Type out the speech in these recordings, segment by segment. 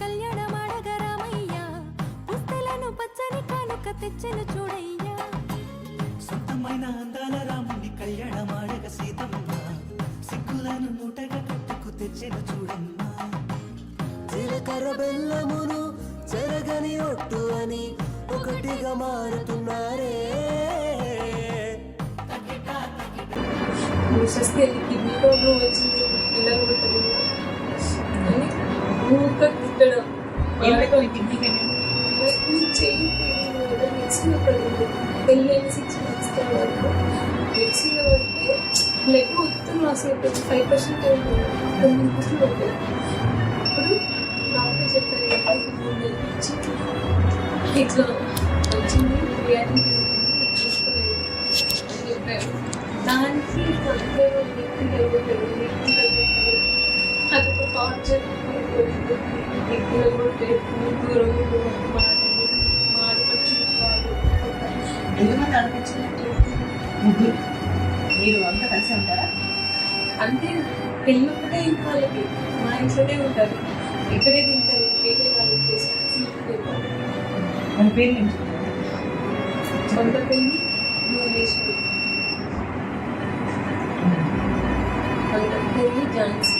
కళ్యాణమాడగరామయ్య. పుస్తలను పచ్చని కానుక తెచ్చెను చూడయ్యా. సొంతమైన అందాల రాముని కళ్యాణమాడగ సీతమ్మ. సిగ్గులను మూటగా కట్టుకు తెచ్చిన చూడమ్మా. జీలకర్ర బెల్లమును చెరగని ఒట్టు అని ఒకటిగా మారుతున్నారే. కిడ్నీ ప్రాబ్లం వచ్చింది. ఊరికే తిట్టడం పడింది పెళ్ళి అయిన సిక్స్ మంత్స్ తర్వాత మిక్సీలో పడితే బ్లడ్ మొత్తం లాస్ అయిపోయింది ఫైవ్ పర్సెంట్ తొమ్మిది గుట్లు పడ్డాయి అప్పుడు డాక్టర్ చెప్పారు. ఎప్పటికి మూడు నెలలు ఇచ్చి ఇట్లా వచ్చింది రియాక్ట్ చూసుకోలేదు అని చెప్పారు దానికి అందరూ వ్యక్తి టార్చర్ నిలబడ్డాడు దూరం ఎంతమంది ఆడపించారు ముగ్గురు మీరు అంతా కలిసి ఉంటారా? అంటే పెళ్ళి ఒకటే ఇంటి వాళ్ళకి మా ఇంట్లోనే ఉంటారు. ఇక్కడే తింటారు. వేరే వాళ్ళకి చేసి మన పేరు నుంచి సొంత పెళ్ళి భువనేశ్వరి. సొంత పెళ్ళి ఝాన్సీ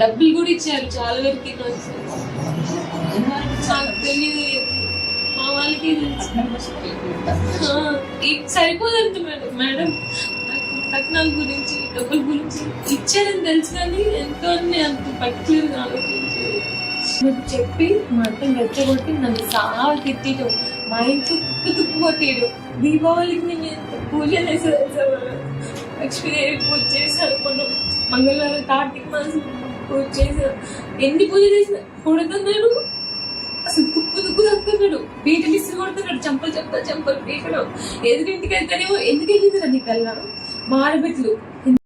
డబ్బులు కూడా ఇచ్చారు చాలా వరకు నాకు తెలియదు మా వాళ్ళకి తెలుసు. మేడం. మేడం కట్నాల గురించి డబ్బుల గురించి ఇచ్చారని తెలుసు కానీ ఎంతో అని అంత పర్టికులర్గా ఆలోచించారు. చెప్పి మా అత్తని రెచ్చగొట్టి నన్ను చాలా తిట్టడం మా ఇంట్లో తుక్కు తుక్కు కొట్టేయడం. దీపావళికి నేను ఎంత పూజలు వేసేది లక్ష్మీదేవి పూజ చేసి అనుకున్నాం మంగళవారం కార్తీక మాసం పూజ చేశాను ఎన్ని పూజ చేసిన కొడుతున్నాడు. అసలు తుక్కు తుక్కు తక్కుతున్నాడు. బీటలు ఇసి కొడుతున్నాడు. చంపలు చంపలు చంపలు పీకడం. ఎదురింటికి వెళ్తానేమో ఎందుకు వెళ్ళిందిరా నీకు వెళ్ళాను మారబెట్లు